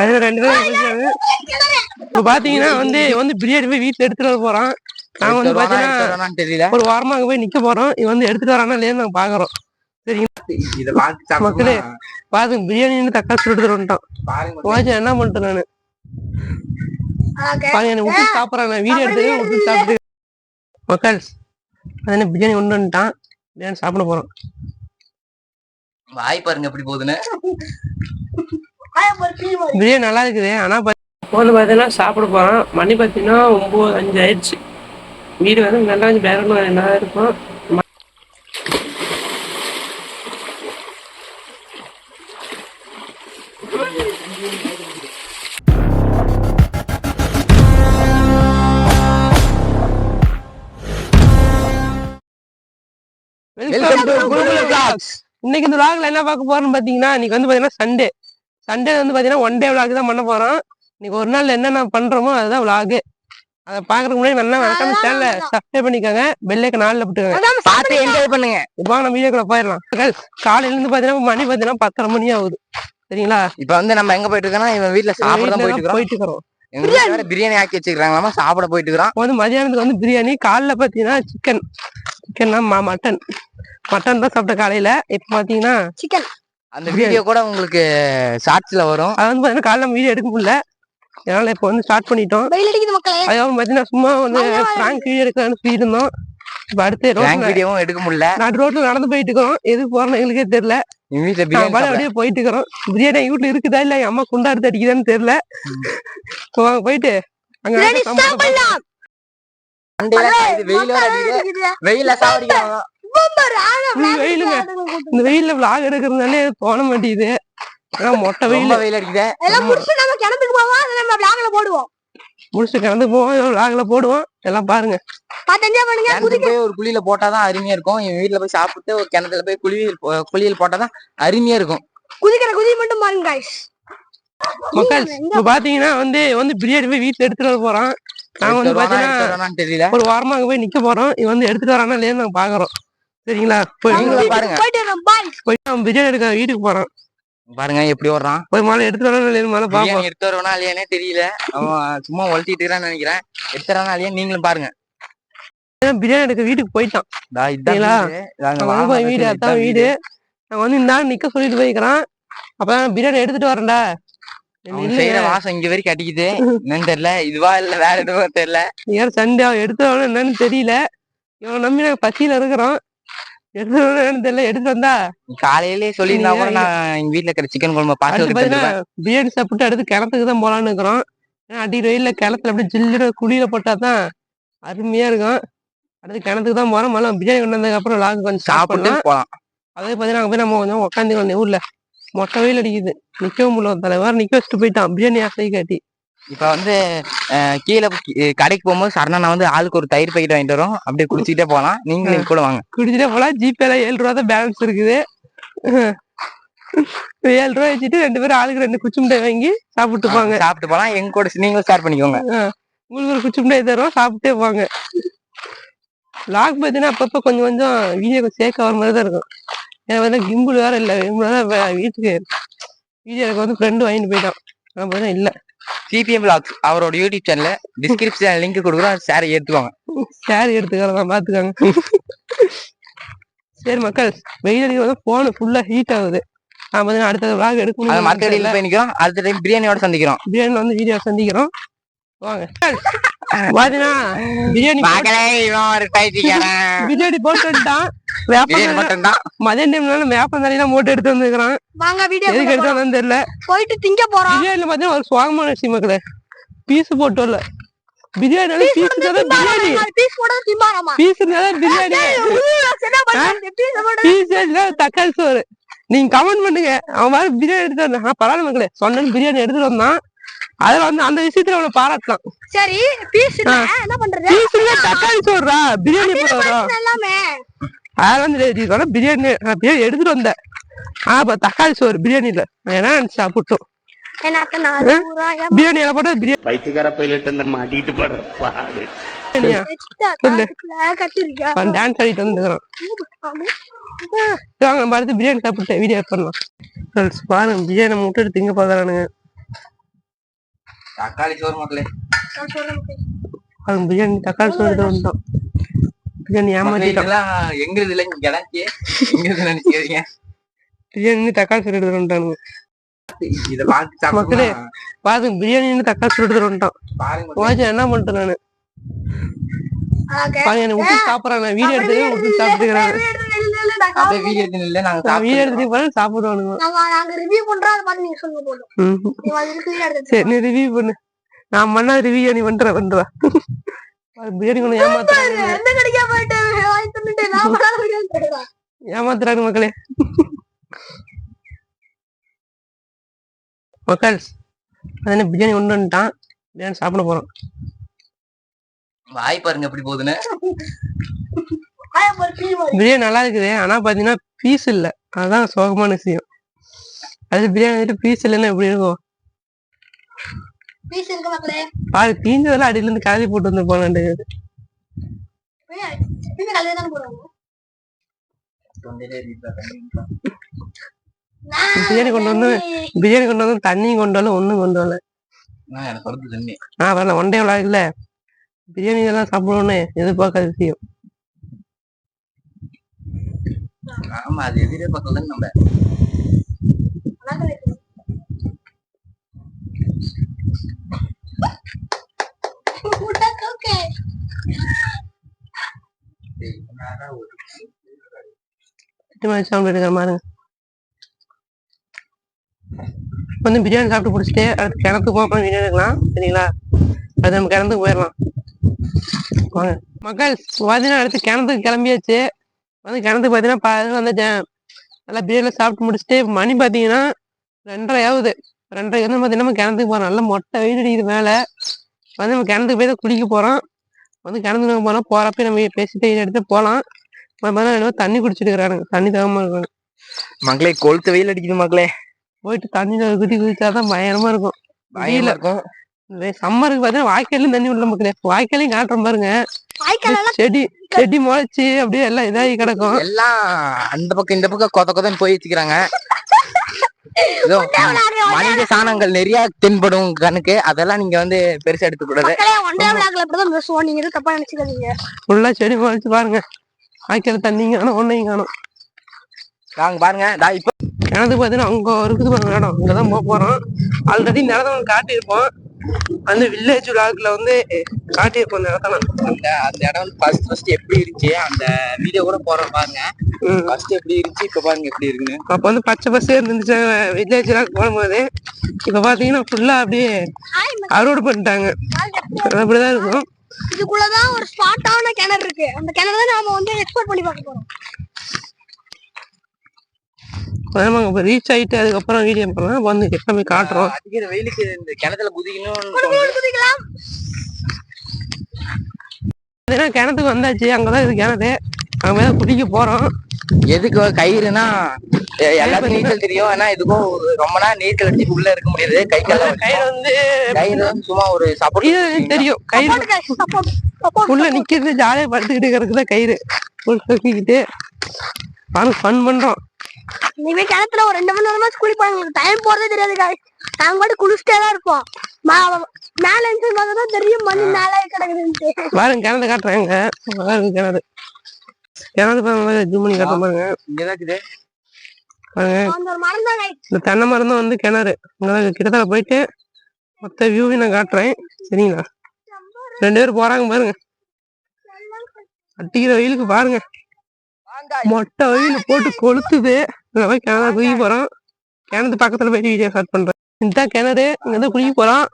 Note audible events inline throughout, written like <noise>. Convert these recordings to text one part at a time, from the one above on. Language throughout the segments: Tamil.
அதுல ரெண்டு பேரும் இப்ப பாத்தீங்கன்னா வந்து வந்து பிரியாணி போய் வீட்டுல எடுத்துட்டு வர போறான். நாங்க வந்து பாத்தீங்கன்னா ஒரு வாரமா அங்க போய் நிக்க போறோம். இவன் வந்து எடுத்துட்டு வரானா இல்லையான்னு நாங்க பாக்குறோம். இத பார்த்து மக்களே. சாப்பிடலாம். பாத்து பிரியாணி தக்காளி சுட்டு பாருங்க. வாட்சி என்ன பண்ணிட்டேன் நானு? பாருங்க என்ன விட்டு சாப்பிடறான் நான் வீடியோ எடுத்து விட்டு சாப்பிட்டு. மக்கள் அது என்ன பிரியாணி கொண்டு வந்துட்டான். பிரியாணி சாப்பிட போறோம். வாய் பாருங்க எப்படி போகுதுன்னு. பிரியாணி நல்லா இருக்குது. ஆனா வந்து பாத்தீங்கன்னா சாப்பிட போறோம். மணி பாத்தீங்கன்னா ஒன்பது அஞ்சு ஆயிடுச்சு. வீடு வந்து நல்லா கொஞ்சம் என்ன இருக்கும். இன்னைக்கு இந்த vlogல என்ன பார்க்க போறோம்னு பாத்தீங்கன்னா இன்னைக்கு வந்து பாத்தீங்கன்னா சண்டே சண்டே வந்து பாத்தீங்கன்னா ஒன் டே vlog தான் பண்ண போறோம். இன்னைக்கு ஒரு நாள் என்னென்ன பண்றோமோ அதுதான் vlog. அதை பாக்குறதுக்கு முன்னாடி நல்லா மறக்காம சேனல சப்ஸ்கிரைப் பண்ணிக்கோங்க. பெல்லைக்கு நாளில் போட்டுக்கோங்க. பார்த்து என்ஜாய் பண்ணுங்க. இப்போ நம்ம வீடியோக்குள்ள போயிடலாம். காலையில இருந்து பாத்தீங்கன்னா மணி பாத்தீங்கன்னா பத்தரை மணி ஆகுது. சரிங்களா? இப்ப வந்து நம்ம எங்க போயிட்டு இருக்கோம்னா இவன் வீட்ல சாப்பிட தான் வீட்டுல போயிட்டு போயிட்டு இருக்கிறோம் பிரியாணி ஆக்கி வச்சிருக்காங்களாமா சாப்பிட போயிட்டு இருக்கிறோம். இப்போ வந்து மதியானத்துக்கு வந்து பிரியாணி காலைல பாத்தீங்கன்னா சிக்கன் சிக்கன்னா மட்டன் மட்டன் தான் சாப்பிட்ட காலையில. இப்போ பாத்தீங்கன்னா சிக்கன் அந்த வீடியோ கூட உங்களுக்கு ஷார்ட்ஸ்ல வரும். அது வந்து பாத்தீங்கன்னா காலைல வீடியோ எடுக்க முடியல. அதனால இப்போ வந்து ஸ்டார்ட் பண்ணிட்டோம். வெயில் அடிக்குது மக்களே. அதுக்கப்புறம் பாத்தீங்கன்னா சும்மா வந்து பிராங்க் வீடியோ எடுக்கலாம்னு சொல்லியிருந்தோம் இப்போ அடுத்து ரோட்ல வீடியோவும் எடுக்க முடியல. நடு ரோட்ல நடந்து போயிட்டு இருக்கிறோம் எதுக்கு போறோம்னு எங்களுக்கே தெரியல. பிரியாணி அப்படியே போயிட்டு இருக்கிறோம். பிரியாணி எங்க வீட்டுல இருக்குதா இல்ல என் அம்மா குண்டா எடுத்து அடிக்குதான்னு தெரியல. போயிட்டு. அங்க வெயில் வேற வெயிலுங்க. இந்த வெயில்ல vlog எடுக்கிறதுனாலே தோண மாட்டேங்குது. மொட்டை வெயில். வெயில் அடிக்குது. எல்லாம் முடிச்சு நம்ம கிணத்துக்கு போவோம். அதை நம்ம விளாகல போடுவோம். முடிச்சு கலந்து போவோம். vlogல போடுவோம். எல்லாம் பாருங்க. போய் ஒரு குழியில போட்டாதான் அருமையா இருக்கும். என் வீட்ல போய் சாப்பிட்டு ஒரு கிணத்துல போய் குளியல் போ- குளியல் போட்டாதான் அருமையா இருக்கும். குதிக்கிற குதி மட்டும் பாருங்க மக்கள் இப்ப பாத்தீங்கன்னா வந்து வந்து பிரியாணி போய் வீட்டுல எடுத்துட்டு வர போறோம் நாங்க வந்து பாத்தீங்கன்னா ஒரு வாரமா அங்க போய் நிக்க போறோம். இவன் வந்து எடுத்துட்டு வரானா இல்லையான்னு நாங்க பாக்குறோம். சரிங்களா? போய் நீங்களும் பாருங்க. போயிட்டு பிரியாணி எடுக்க வீட்டுக்கு போறான். பாருங்க எப்படி வர்றான் போய் மேலே எடுத்துட்டு வரானா இல்லையான்னு மேல பாப்போம். எடுத்து வருவானா இல்லையானே தெரியல. அவன் சும்மா ஒழட்டிட்டு இருக்கிறான்னு நினைக்கிறேன். எடுத்து வரானா இல்லையா நீங்களும் பாருங்க. பிரியாணி எடுக்க வீட்டுக்கு போயிட்டான்? வீடு. அதான் வீடு. நான் வந்து இந்த நிக்க சொல்லிட்டு போய்க்கிறான். அப்பதான் பிரியாணி எடுத்துட்டு வரேன்டா. செய்யற வாசம் இங்க வரைக்கும் அடிக்குது. என்னன்னு தெரியல. இதுவா இல்ல வேற எதுவும் தெரியல. ஏன் சண்டே அவன் எடுத்து வரணும் என்னன்னு தெரியல. இவன் நம்பி நாங்க பசியில இருக்கிறோம். எடுத்து வந்தா? காலையிலேயே சொல்லியிருந்தா கூட நான் எங்க வீட்ல இருக்கிற சிக்கன் குழம்பு பாத்தீங்கன்னா பிரியாணி சாப்பிட்டு அடுத்து கிணத்துக்கு தான் போலான்னு இருக்கிறோம் ஏன்னா அடி வெயில்ல கிணத்துல அப்படியே ஜில்லுன்னு குளியில போட்டாதான் அருமையா இருக்கும். அடுத்து கிணத்துக்கு தான் போறோம். மழை பிரியாணி கொண்டு வந்ததுக்கு அப்புறம் லாக் கொஞ்சம் சாப்பிட்டு போலாம். அதே பாத்தீங்கன்னா அங்க போய் நம்ம கொஞ்சம் உட்காந்துக்கலாம் ஊர்ல மொட்டை வெயில் அடிக்குது. நிக்கவும் முடியல தலைவர் நிக்க வச்சுட்டு போயிட்டான். பிரியாணி ஆசை காட்டி. இப்ப வந்து கீழே கடைக்கு போகும்போது சரணா வந்து ஆளுக்கு ஒரு தயிர் பாக்கெட் வாங்கிட்டு வரோம். அப்படியே குடிச்சிட்டே போலாம் நீங்களும் கூட வாங்க. குடிச்சிட்டே போலாம் ஜிபேல ஏழு ரூபா தான் பேலன்ஸ் இருக்குது. ஏழு ரூபா வச்சுட்டு ரெண்டு பேரும் ஆளுக்கு ரெண்டு குச்சி மிட்டாய் வாங்கி சாப்பிட்டு போங்க. சாப்பிட்டு போலாம் எங்க கூட நீங்களும் ஷேர் பண்ணிக்கோங்க. உங்களுக்கு ஒரு குச்சி மிட்டாய் தரோம் சாப்பிட்டே போங்க. லாக் பார்த்தீங்கன்னா அப்பப்போ கொஞ்சம் கொஞ்சம் வீடியோ கொஞ்சம் சேர்க்க வர மாதிரி தான் இருக்கும். ஏன்னா வந்து கிம்பிள் வேற இல்லை. கிம்பிள் வேற வீட்டுக்கு வீடியோ எனக்கு வந்து ஃப்ரெண்டு வாங்கிட்டு போயிட்டான். நான் பார்த்தா இல்லை. சிபிஎம் பிளாக்ஸ் அவரோட யூடியூப் சேனல்ல டிஸ்கிரிப்ஷன் லிங்க் கொடுக்குறோம். ஷேர் எடுத்துவாங்க சேர் எடுத்துக்கிறதான் பார்த்துக்காங்க சரி மக்கள் வெயில் அடிக்க வந்து ஃபோனு ஃபுல்லாக ஹீட் ஆகுது. நான் பார்த்தீங்கன்னா அடுத்த vlog எடுக்க அது போய் நிக்கிறோம் அடுத்த டைம் பிரியாணியோட சந்திக்கிறோம். பிரியாணி வந்து வீடியோ சந்திக்கிறோம். வாங்க. பாத்தீங்கன்னா பிரியாணி <laughs> பிரியாணி போட்டு வந்துட்டான். மதிய டைம்னால வேப்பம் போட்டு எடுத்து வந்துக்கிறான் வாங்க வீடியோ எதுக்கு எடுத்து வந்தான்னு தெரியல. போயிட்டு திங்க போறோம். பிரியாணில பாத்தீங்கன்னா ஒரு சுவாகமான விஷயம் மக்களே பீஸ் போட்டு வரல biryani. Piece biryani piece biryani. Piece தக்காளி சோறு. நீங்க கமெண்ட் பண்ணுங்க. அவன் மாதிரி பிரியாணி எடுத்து வந்தான். பரவாயில்ல மக்களே. சொன்னேன்னு பிரியாணி எடுத்துட்டு வந்தான். அதுல வந்து அந்த விஷயத்துல அவனை பாராட்டலாம். சரி பீஸ் என்ன பண்றது? பீஸ் தக்காளி சோறுடா. பிரியாணி எல்லாமே? அதெல்லாம் சொன்ன பிரியாணி நான் பிரியாணி எடுத்துட்டு வந்தேன். ஆ அப்ப தக்காளி சோறு ஏன்னா சாப்பிட்டோம் என்ன ஏன் பிரியாணி எல்லாம் போட்டா பைத்தியக்கார பையிலிட்டு மாட்டிட்டு பாடு. அவன் டான்ஸ் ஆடிட்டு வந்துக்கிறான். வாங்க நம்ம அடுத்து பிரியாணி சாப்பிட்டு வீடியோ பண்ணலாம். பாருங்க பிரியாணி முட்டை எடுத்து திங்க பாக்குறானுங்க தக்காளி சோறு மக்களே பிரியாணி தக்காளி சோறு எடுத்து வந்துட்டோம் பிரியாணி மக்களே, ஏமாத்திட்டோம் இதெல்லாம் எங்க இதுல கிடைச்சி எங்க இதுல நினைக்கிறீங்க பிரியாணி தக்காளி எடுத்து வந்துட்டானுங்க இத பார்த்து மக்களே. பாருங்க பிரியாணி தக்காளி பாருங்க மக்களே. வாஜா என்ன பண்ணிட்டேன் நானு? பாருங்க என்ன விட்டு சாப்பிடறாங்க வீடியோ எடுத்து விட்டு சாப்பிட்டுக்கிறாங்க இல்ல, இல்ல, இல்ல, நான் அப்படியே வீடியோ எடுத்து நாங்க வீடியோ போய் சாப்பிடுவானுங்க. நாங்க நாங்க ரிவ்யூ பண்றோம் அதை நீங்க சொல்லுங்க போதும். நீங்க சரி நீ ரிவ்யூ பண்ணு. நான் பண்ணா ரிவ்யூ நீ பண்ற பண்றா. பிரியாணி ஏமாத்துறாங்க. எந்த கடைக்கா போயிட்டு ஏமாத்துறாங்க மக்களே. மக்கள் அது என்ன பிரியாணி வந்துட்டான்? பிரியாணி சாப்பிட போறோம். வாய் பாருங்க எப்படி போகுதுன்னு. பிரியாணி நல்லா இருக்குது. ஆனா பாத்தீங்கன்னா பீஸ் இல்ல. அதுதான் சோகமான விஷயம். அது பிரியாணி வந்துட்டு பீஸ் இல்லைன்னா எப்படி இருக்கும்? பீஸ் இருக்கு மக்களே பாரு தீஞ்சதெல்லாம் அடியில இருந்து கலரி போட்டு வந்து போடுவாங்க? பிரியாணி கொண்டு வந்து பிரியாணி கொண்டு வந்து தண்ணியும் கொண்டு வரல ஒண்ணும் கொண்டு வரல. நான் வரல ஒன்றே விழா இல்ல. பிரியாணி இதெல்லாம் சாப்பிடணும்னு எதிர்பார்க்காத விஷயம். ஆமா அது எதிரே பக்கத்துல நம்ம. எட்டு மணி சாப்பிட்டு மாதிரிங்க வந்து பிரியாணி சாப்பிட்டு பிடிச்சிட்டு அடுத்து கிணத்துக்கு அப்புறம் வீடியோ எடுக்கலாம் சரிங்களா? அது நம்ம கிணத்துக்கு போயிடலாம். வாங்க. மக்கள் பார்த்தீங்கன்னா அடுத்து கிணத்துக்கு கிளம்பியாச்சு. வந்து கிணத்துக்கு பார்த்தீங்கன்னா பாதி வந்துட்டேன் நல்லா பிரியாணி சாப்பிட்டு முடிச்சுட்டு மணி பார்த்தீங்கன்னா ரெண்டரை ஆகுது. ரெண்டரை வந்து பார்த்தீங்கன்னா நம்ம கிணத்துக்கு போகிறோம் நல்லா மொட்டை வெயில் அடிக்குது மேலே. வந்து நம்ம கிணத்துக்கு போய் தான் குளிக்க போகிறோம் வந்து கிணத்துக்கு போகிறோம் போகிறப்ப நம்ம பேசிட்டு எடுத்து போகலாம் பார்த்தா தண்ணி குடிச்சிட்டு இருக்கிறானுங்க தண்ணி தகமா இருக்காங்க மக்களே கொளுத்து வெயில் அடிக்குது மக்களே போயிட்டு தண்ணியில குதி குதிச்சாதான் பயங்கரமா இருக்கும். பயமா இருக்கும். சம்மருக்கு பார்த்தீங்கன்னா வாய்க்காலையும் தண்ணி உள்ள மக்களே வாய்க்காலையும் காட்டுறோம் பாருங்க. செடி செடி முளைச்சு அப்படியே எல்லாம் இதாகி கிடக்கும். எல்லாம் அந்த பக்கம் இந்த பக்கம் கொத கொதன்னு போய் வச்சுக்கிறாங்க ஏதோ மனித சாணங்கள் நிறைய தென்படும் கணக்கு அதெல்லாம் நீங்க வந்து பெருசா எடுத்துக்கூடாது. ஃபுல்லா செடி முளைச்சு பாருங்க. வாய்க்கால தண்ணியும் காணும் ஒன்னையும் காணும். நாங்க பாருங்க. டா இப்ப கிணத்துக்கு பார்த்தீங்கன்னா அங்க இருக்குது பாருங்க இடம். அங்கதான் போக போறோம். ஆல்ரெடி நிலத்தை ஒன்று காட்டியிருப்போம். அந்த வில்லேஜ் விளாக்ல வந்து காட்டியிருப்போம் அந்த அந்த அந்த இடம் வந்து ஃபர்ஸ்ட் ஃபர்ஸ்ட் எப்படி இருந்துச்சு அந்த வீடியோ கூட போறோம் பாருங்க. ஃபர்ஸ்ட் எப்படி இருந்துச்சு இப்ப பாருங்க எப்படி இருக்குன்னு. அப்ப வந்து பச்சை பசேர் இருந்துச்சு வில்லேஜ் எல்லாம் போகும்போது. இப்ப பாத்தீங்கன்னா ஃபுல்லா அப்படியே அறுவடை பண்ணிட்டாங்க. அது அப்படிதான் இருக்கும். இதுக்குள்ளதான் ஒரு ஸ்பாட்டான கிணறு இருக்கு. அந்த கிணறு தான் நாம வந்து எக்ஸ்போர்ட் பண்ணி பார்க்க போறோம். ஆமாங்க இப்போ ரீச் ஆயிட்டு அதுக்கப்புறம் வீடியோ பண்ணலாம் வந்து எல்லாமே காட்டுறோம். அடிக்கிற வெயிலுக்கு இந்த கிணத்துல குதிக்கலாம். ஏன்னா கிணத்துக்கு வந்தாச்சு. அங்கதான் இது கிணறு. அங்க மேல குடிக்க போறோம். எதுக்கு கயிறுனா எல்லாத்துக்கும் நீச்சல் தெரியும். ஆனா இதுக்கும் ரொம்ப நேரம் நீச்சல் அடிச்சு உள்ள இருக்க முடியாது. கை கால கயிறு வந்து கயிறு வந்து சும்மா ஒரு சப்போர்ட் இது தெரியும். கயிறு உள்ள நிக்கிறது ஜாலியா படுத்துக்கிட்டு இருக்கிறது கயிறு. உள்ள தூக்கிக்கிட்டு பாருங்க ஃபன் பண்றோம். இனிமே கிணத்துல ஒரு ரெண்டு மணி நேரமா ஸ்கூலுக்கு போறாங்க. டைம் போறதே தெரியாது. நாங்க பாட்டு குளிச்சுட்டே தான் இருப்போம். மா- மேல இருந்து தான் தெரியும் மணி மேல கிடக்குதுன்ட்டு. பாருங்க கிணறு காட்டுறாங்க. பாருங்க கிணறு. கிணறு பாருங்க ஜூம் பண்ணி காட்டுறேன் பாருங்க. பாருங்க. தான். இந்த தென்னை மரம் தான் வந்து கிணறு. அங்கதான் கிட்டத்தட்ட போயிட்டு மொத்த வியூவையும் நான் காட்டுறேன். சரிங்களா? ரெண்டு பேரும் போறாங்க பாருங்க. அடிக்கிற வெயிலுக்கு பாருங்க. மொட்டை வெயில் போட்டு கொளுத்துது. இதுல போய் கிணறு குளிக்க போறோம். கிணத்து பக்கத்துல போயிட்டு வீடியோ ஸ்டார்ட் பண்றேன். இதுதான் கிணறு இங்கதான் குளிக்க போறோம்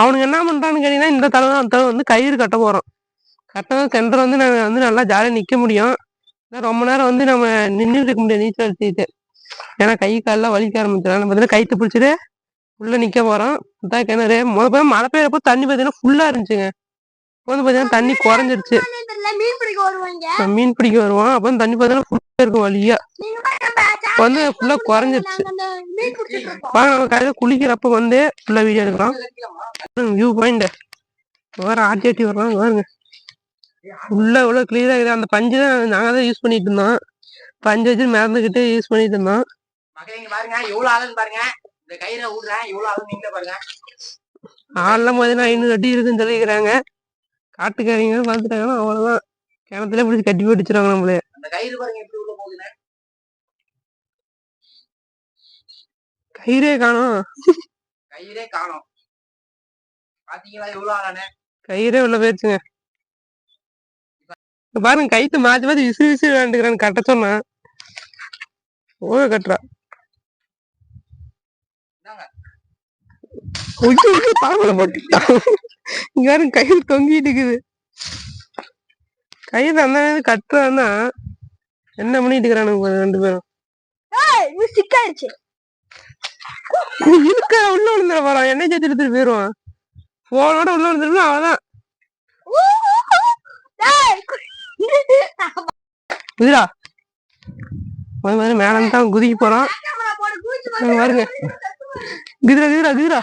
அவனுங்க என்ன பண்றான்னு கேட்டீங்கன்னா இந்த தலை அந்த தலை வந்து கயிறு கட்ட போறோம் கட்டணும் கிணறு வந்து நாங்க வந்து நல்லா ஜாலியா நிக்க முடியும். ரொம்ப நேரம் வந்து நம்ம நின்று இருக்க முடியாது நீச்சல் அடிச்சுக்கிட்டு. ஏன்னா கை காலெல்லாம் வலிக்க ஆரம்பிச்சிடும் பார்த்தீங்கன்னா கைத்து பிடிச்சிட்டு உள்ள நிக்க போறோம். அதான் கிணறு முத போய் மழை பெய்யறப்போ தண்ணி பார்த்தீங்கன்னா ஃபுல்லா இருந்துச்சுங்க. இப்போ வந்து பார்த்தீங்கன்னா தண்ணி குறைஞ்சிருச்சு. மீன் பிடிக்க நம்ம வருவோம். அப்போ தண்ணி பார்த்தீங்கன்னா ஃபுல்லா இருக்கும் வழியா. நம்ம வந்து ஃபுல்லா குறைஞ்சிருச்சு. வாங்க நம்ம காலையில குளிக்கிறப்ப வந்து ஃபுல்லா வீடியோ எடுக்கலாம். <laughs> View point. வேற வர்றோம் இங்க பாருங்க ஃபுல்லா இவ்வளவு கிளியரா இருக்குது? அந்த பஞ்சு தான் நாங்க தான் யூஸ் பண்ணிட்டு இருந்தோம். பஞ்சு வச்சு மறந்துக்கிட்டு யூஸ் பண்ணிட்டு இருந்தோம். மக்களே இங்க பாருங்க. எவ்வளவு ஆளுன்னு பாருங்க. இந்த கயிறை விடுறேன் இவ்வளவு ஆளு நீங்களே பாருங்க. ஆள்லாம் பார்த்தீங்கன்னா ஐநூறு அடி இருக்குன்னு சொல்லிக்கிறாங்க காட்டுக்காரங்க பார்த்துட்டாங்கன்னா அவ்வளோதான் கிணத்துல பிடிச்சி கட்டி போட்டு வச்சிருவாங்க நம்மளே. அந்த கயிறு பாருங்க எப்படி உள்ள போகுதுன்னு. கயிறே காணும். கயிறே காணோம். பாத்தீங்களா எவ்வளவு ஆளானே கயிறே உள்ள போயிருச்சுங்க. பாருங்க கைத்து மாத்தி மாத்தி விசிறு விசிறு விளாண்டுக்கிறான்னு கட்ட சொன்னா. ஓ கட்டுறா. போட்டுட்டான் இங்க பாருங்க கயிறு தொங்கிட்டு இருக்குது. கயிறு அந்த கட்டுறான்னா என்ன பண்ணிட்டு இருக்கிறானுங்க ரெண்டு பேரும். சிக்காயிருச்சு இருக்க உள்ள விழுந்துட போறான் எண்ணெய் சேர்த்து எடுத்துட்டு போயிருவான். போனோட உள்ள விழுந்துருந்தா அவன்தான் ஏய், குதிரா அது மாதிரி மேடம் தான் குதிக்க போறான். பாருங்க. குதிரா குதிரா குதிரா.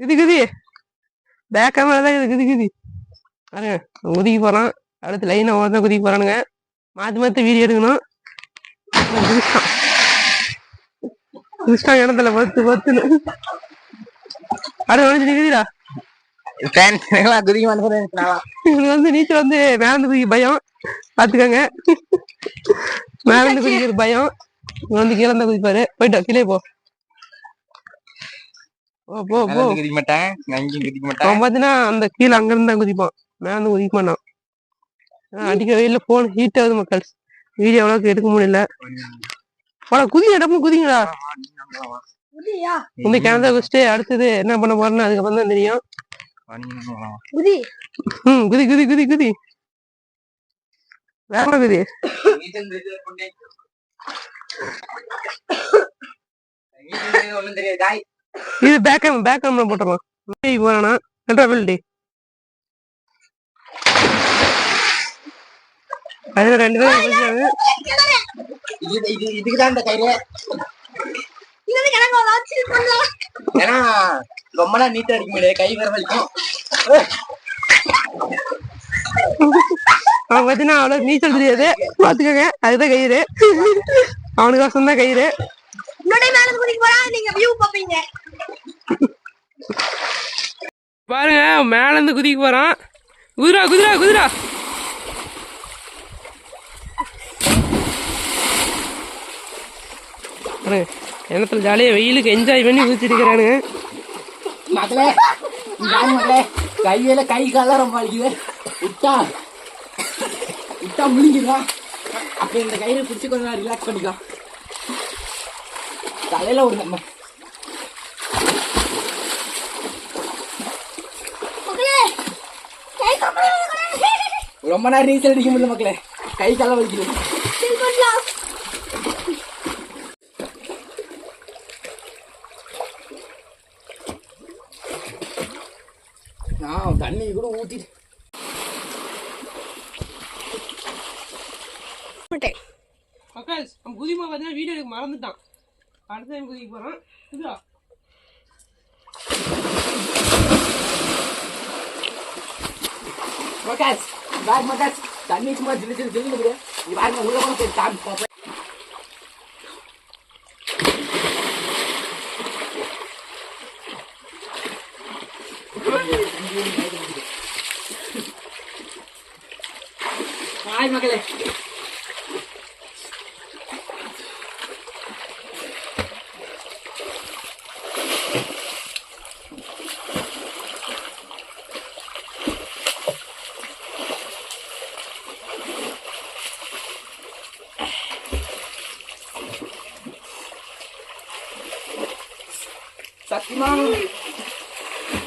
குதி குதி. பேக் கேமரா தான் இது. குதி குதி. பாருங்க அவன் குதிக்க போறான். அடுத்து லைனை ஓட குதிக்க போறானுங்க. மாத்தி மாத்தி வீடியோ எடுக்கணும். அவன் குதிச்சிட்டான் இடத்துல. பத்து பத்துன்னு. அடுத்து வந்து குதிரா வந்து நீச்சல் வந்து மேல இருந்து குதிக்க பயம். பாத்துக்கோங்க. மேல இருந்து குதிக்கிறது பயம். வந்து கீழே குதிப்பாரு. போயிட்டு வா, கீழே போ. போ போ குதிக்க மாட்டேன். நான் எங்கேயும் குதிக்க மாட்டேன். அவன் பாத்தீங்கன்னா அந்த கீழே அங்க இருந்து குதிப்பான். மேல இருந்து குதிக்க மாட்டான். ஏன்னா அடிக்க வெயில்ல போன் ஹீட் ஆகுது மக்கள். வீடியோ அவ்வளவுக்கு எடுக்க முடியல. போடா குதிங்க இடமும் குதிங்கடா. குதியா? இந்த கிணத்த குதிச்சுட்டு அடுத்தது என்ன பண்ண போறேன்னு அதுக்கப்புறம் தான் தெரியும். குதி. ம் குதி குதி குதி குதி. வேற குதி. இது பேக் கேம் பேக் கேம்ல போட்டுடலாம் ஏய் போறானா ரெண்டா பில்டி அதுல ரெண்டு பேரும் குதிச்சாங்க. இது இது இந்த கயிறு. பண்ணலாம். ஏன்னா ரொம்ப நாள் நீட்டா அடிக்க முடியாது கை வேற வலிக்கும் அவன் பாத்தீங்கன்னா அவ்வளவு நீச்சல் தெரியாது. பாத்துக்கோங்க அதுதான் கயிறு. அவனுக்கு வசம் தான் கயிறு. இன்னொரு time மேல இருந்து குதிக்க போறா, நீங்க view பாப்பீங்க. பாருங்க மேல இருந்து குதிக்க போறான். குதிரா குதிரா குதிரா. பாருங்க கிணத்துல ஜாலியா வெயிலுக்கு என்ஜாய் பண்ணி குதிச்சிட்டு இருக்கிறானுங்க. மக்களே மக்களே கையில கை காலம் ரொம்ப வலிக்குது விட்டா விட்டா முழுங்கிடா அப்ப இந்த கயிறை பிடிச்சி கொஞ்சம் ரிலாக்ஸ் பண்ணிக்கலாம் தலையில ஒரு நம்ம. ரொம்ப நேரம் நீச்சல் அடிக்க முடியல மக்களே கை காலம் வலிக்குது இது பண்ணலாம். நான் தண்ணி கூட ஊத்திட்டு மக்கள் அவன் குதிமா பார்த்தீங்கன்னா வீடியோ எடுக்க மறந்துட்டான். அடுத்த டைம் குதிக்க போறான். குதிரா மக்காஸ் பேக் மக்காஸ் தண்ணி சும்மா ஜில்லு ஜில்லு ஜில்லு இருக்குது. நீ பாருங்க உள்ள போன போய் தாண்டி பார்ப்பேன்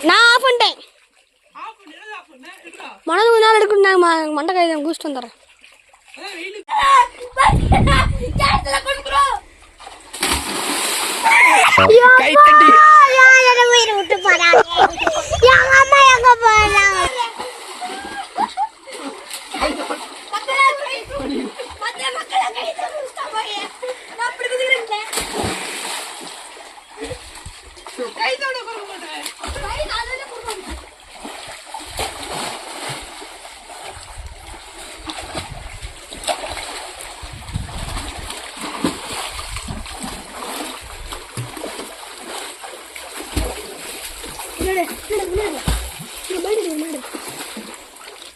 நான் ஆஃப் பண்ணிட்டேன். மனது கொஞ்ச நாள் எடுக்கணும் நான் ம- மண்டை கைதை குடிச்சிட்டு வந்துடுறேன். கை தட்டி.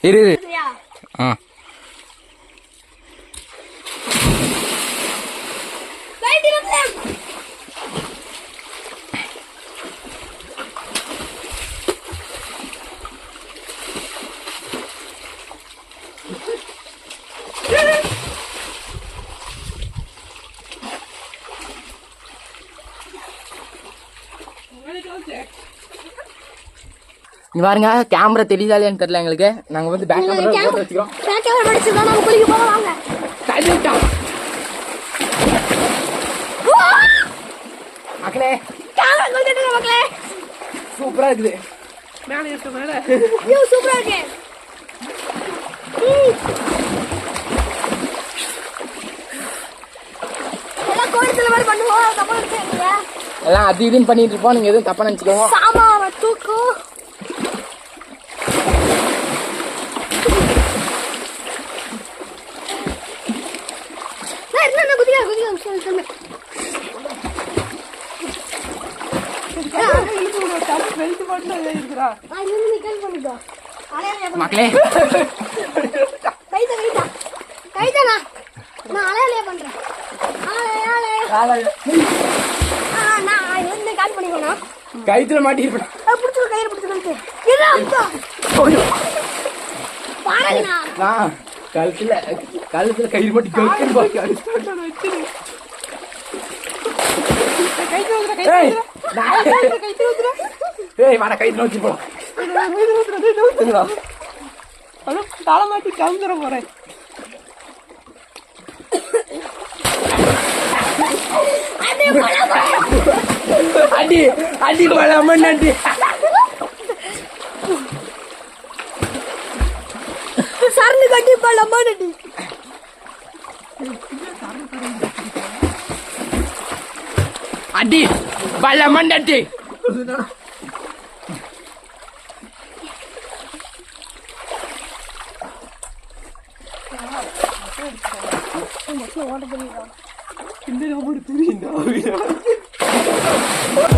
இரு இங்க பாருங்க கேமரா தெரியுதாலேன்னு தெரியல எங்களுக்கு. நாங்க வந்து பேக் கேமரா வச்சுக்கிறோம் Back camera படிச்சுதான் நம்ம குளிக்க போறோம் வாங்க. தள்ளி விட்டோம் மக்களே மக்களே. சூப்பரா இருக்குது. மேலே இருக்க மேலே. ஆ இருக்கு. எல்லாம் கோயில்ல மாதிரி பண்ணுவோம் அதுக்கப்புறம் இருக்கீங்க எல்லாம் அது இதுன்னு பண்ணிட்டு இருப்போம். நீங்க எதுவும் தப்பா நினைச்சுக்கோங்க தூக்கும் ஏய், என்ன, என்ன, குதிக்காத, குதிக்காத, சொல்லு, சொல்லு. ஏய், அண்ணா, இழுத்து விடு. பெல்ட் மட்டும் இருக்கிறா ஆ, இது வந்து நீ கேள்வி பண்ணிக்கோ. அலையாளையா பண்ணு. மக்களே கைதா, கைதா. கைதாண்ணா. நான் அலையாளையா பண்றேன். அலையாளையா. ஆ, நான் இது வந்து கால் பண்ணிக்கோண்ணா. கைத்துல மாட்டிருப்பேன் அர்த்தம். பாருங்கண்ணா. நான் கழுத்துல கழுத்துல கயிறு மட்டும் கழுத்துன்னு பாக்க ஏய் நான்- ஏய் வாடா கைத்துல நோக்கி போலாம் ஹலோ தலை மாட்டி கவுந்துட போகிறேன் அடி அடி பழமன் அடி சரணு கட்டி பழமன் அடி அடி பழமன் அடி இந்த நம்பர் தெரியுண்டா மக்கள்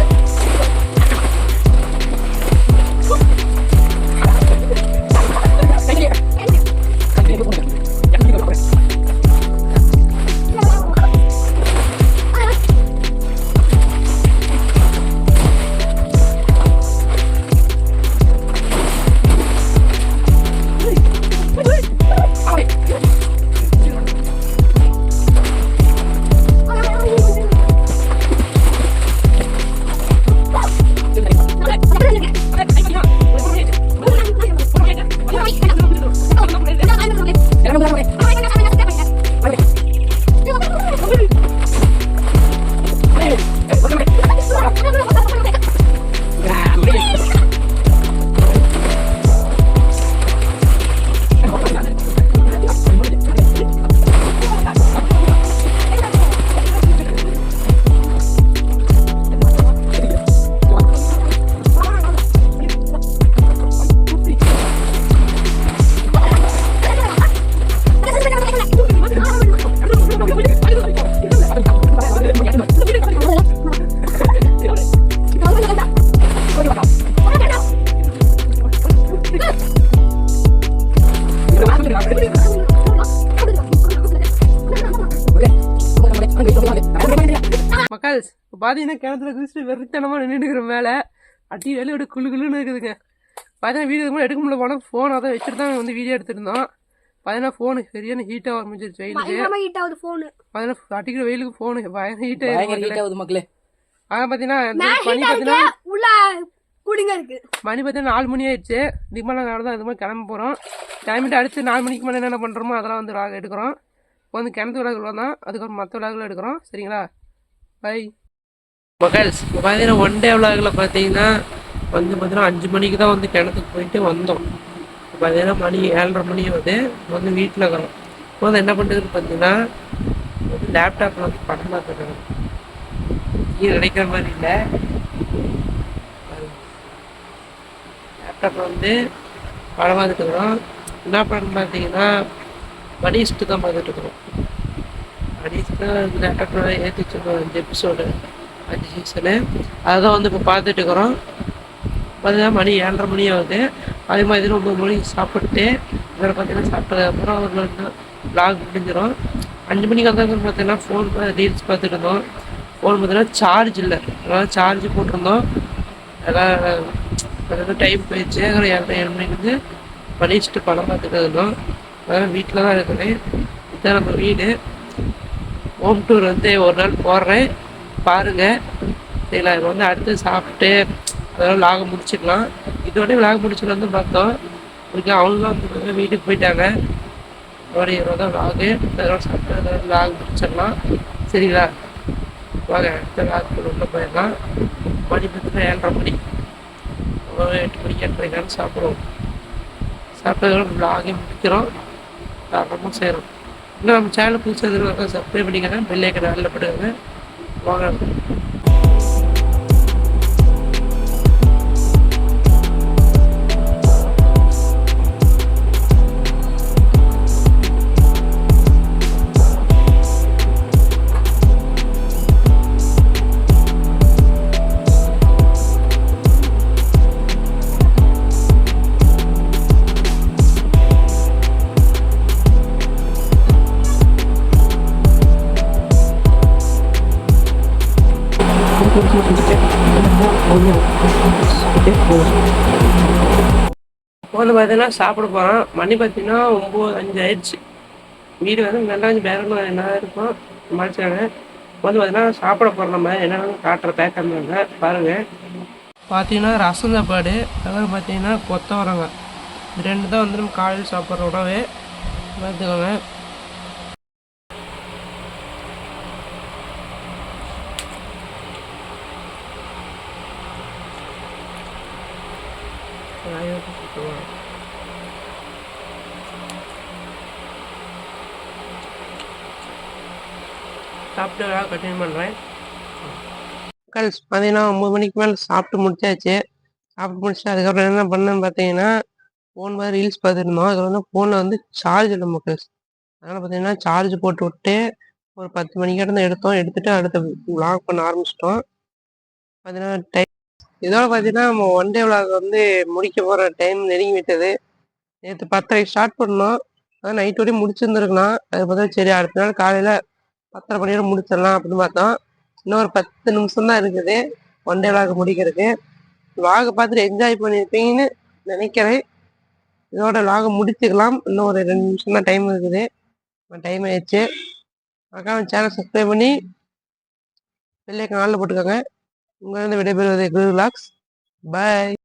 பார்த்தீங்கன்னா கிணத்துல குதிச்சுட்டு வெறித்தனமா நின்றுக்கிற மேலே அடி வெளியே விட குளு குளுன்னு இருக்குதுங்க. பார்த்தீங்கன்னா வீடியோ கூட எடுக்க முடியல. போனால் ஃபோன் அதை வச்சுட்டு தான் வந்து வீடியோ எடுத்திருந்தோம். பார்த்தீங்கன்னா ஃபோனு சரியான ஹீட்டாக ஆரம்பிச்சிருச்சு வெயிலுக்கு. ஹீட் ஆகுது போனு பார்த்தீங்கன்னா அடிக்கிற வெயிலுக்கு ஃபோனு பயங்கர ஹீட் ஆகுது மக்களே. அதான் பார்த்தீங்கன்னா ஹீட்டா பார்த்தீங்கன்னா கூலிங்கா இருக்கு மணி பார்த்தீங்கன்னா நாலு மணி ஆயிடுச்சு. மேலே நாங்கள் தான் இது மாதிரி கிளம்ப போகிறோம் கிளம்பிட்டு அடுத்து நாலு மணிக்கு மேலே என்னென்ன பண்ணுறோமோ அதெல்லாம் வந்து எடுக்கிறோம். இப்போ வந்து கிணத்து விளாகுல தான் அதுக்கப்புறம் மற்ற விளாகுல எடுக்கிறோம். சரிங்களா? பை மகள்ஸ் இப்போ பார்த்தீங்கன்னா ஒன் டே விளாகில் பார்த்தீங்கன்னா வந்து பார்த்தீங்கன்னா அஞ்சு மணிக்கு தான் வந்து கிணத்துக்கு போயிட்டு வந்தோம். இப்போ பார்த்தீங்கன்னா மணி ஏழரை மணி வந்து வந்து வீட்டில் இருக்கிறோம். இப்போ வந்து என்ன பண்ணுறதுன்னு பார்த்தீங்கன்னா வந்து லேப்டாப்பில் வந்து படம் பார்த்துருக்கோம் நீ நினைக்கிற மாதிரி இல்லை. லேப்டாப்பில் வந்து படம் பார்த்துட்டுருக்குறோம் என்ன படம் பார்த்தீங்கன்னா மணிஸ்ட்டு தான் பார்த்துட்டு இருக்கிறோம். மணிஸ்ட்டு லேப்டாப்பில் ஏற்றி வச்சிருக்கோம் அஞ்சு எபிசோடு அஞ்சு சீசனு அதுதான் வந்து இப்போ பார்த்துட்டு இருக்கிறோம். பார்த்தீங்கன்னா மணி ஏழரை மணி ஆகுது. அதே மாதிரி ஒம்பது மணிக்கு சாப்பிட்டு இதில் பார்த்தீங்கன்னா சாப்பிட்டதுக்கப்புறம் ஒரு ப்ளாக் முடிஞ்சிடும். அஞ்சு மணிக்கு வந்தாங்க பார்த்தீங்கன்னா ஃபோன் ரீல்ஸ் பார்த்துட்டு இருந்தோம். ஃபோன் பார்த்தீங்கன்னா சார்ஜ் இல்லை. அதனால் சார்ஜ் போட்டிருந்தோம். அதெல்லாம் டைம் போயிடுச்சு. அப்புறம் ஏழரை ஏழு மணிக்கு வந்து படிச்சுட்டு படம் பார்த்துட்டு இருந்தோம். அதனால் வீட்டில் தான் இருக்கிறேன். இதுதான் நம்ம வீடு. ஹோம் டூர் வந்து ஒரு நாள் போடுறேன் பாருங்கள் சரிங்களா இப்போ வந்து அடுத்து சாப்பிட்டு அதெல்லாம் லாக முடிச்சிடலாம். இதோடய விலாக் முடிச்சுட்டு வந்து பார்த்தோம். ஓகே அவங்களும் வந்து வீட்டுக்கு போயிட்டாங்க. ஒரு இருபது தான் லாகு அதெல்லாம் சாப்பிட்டு அதெல்லாம் லாக் முடிச்சிடலாம். சரிங்களா? வாங்க அடுத்த லாக் உள்ளே போயிடலாம். மணி பார்த்தீங்கன்னா ஏழரை மணி. ஒரு எட்டு மணிக்கு எட்டரை சாப்பிடுவோம். சாப்பிட்டதோட லாகே முடிக்கிறோம். தாராளமாக செய்கிறோம் இன்னும் நம்ம சேனல் புதுசாக எதிர்பார்க்க சப்ஸ்கிரைப் பண்ணிக்கிறேன் பெல்லைக்கன் நல்ல வாங்க வந்து பார்த்தீங்கன்னா சாப்பிட போகிறோம் மணி பார்த்தீங்கன்னா ஒம்பது அஞ்சு ஆயிடுச்சு. வீடு வந்து நல்லா கொஞ்சம் பேரமாக என்ன இருக்கும் மறைச்சாங்க வந்து பார்த்தீங்கன்னா சாப்பிட போகிறோம் நம்ம. என்னென்னு காட்டுற பேக் பண்ணுவாங்க பாருங்கள் பார்த்தீங்கன்னா ரசம் சாப்பாடு அதாவது பார்த்தீங்கன்னா கொத்தவரங்க. இது ரெண்டு தான் வந்து நம்ம காலையில் சாப்பிட்ற உணவு. பார்த்துக்கோங்க. சாப்பிட்டு கண்டினியூ பண்ணுறேன் கேர்ள்ஸ் பார்த்தீங்கன்னா ஒம்பது மணிக்கு மேலே சாப்பிட்டு முடிச்சாச்சு. சாப்பிட்டு முடிச்சுட்டு அதுக்கப்புறம் என்ன பண்ணேன்னு பார்த்தீங்கன்னா ஃபோன் மாதிரி ரீல்ஸ் பார்த்துருந்தோம். அதில் வந்து ஃபோனில் வந்து சார்ஜ் இல்லை மக்கள்ஸ் அதனால் பார்த்தீங்கன்னா சார்ஜ் போட்டு விட்டு ஒரு பத்து மணிக்கிட்ட தான் எடுத்தோம். எடுத்துட்டு அடுத்த விளாக் பண்ண ஆரம்பிச்சிட்டோம். பார்த்தீங்கன்னா டைம் இதோட பார்த்தீங்கன்னா நம்ம ஒன் டே விளாக் வந்து முடிக்க போகிற டைம் நெருங்கி விட்டது. நேற்று பத்தரைக்கு ஸ்டார்ட் பண்ணோம். அதான் நைட் வரையும் முடிச்சிருந்துருக்கலாம். அது பார்த்தா சரி அடுத்த நாள் காலையில் பத்தரை மணியோட முடிச்சிடலாம் அப்படின்னு பார்த்தோம் இன்னும் ஒரு பத்து நிமிஷம் தான் இருக்குது. ஒன் டே vlog முடிக்கிறதுக்கு. Vlog பார்த்துட்டு என்ஜாய் பண்ணியிருப்பீங்கன்னு நினைக்கிறேன். இதோட vlog முடிச்சுக்கலாம். இன்னும் ஒரு ரெண்டு நிமிஷம் தான் டைம் இருக்குது. டைம் ஆயிடுச்சு. மறக்காம சேனல் சப்ஸ்கிரைப் பண்ணி பெல்லைக்கு நாளில் போட்டுக்கோங்க. உங்களிருந்து விடைபெறுவது குரு லாக்ஸ் பாய்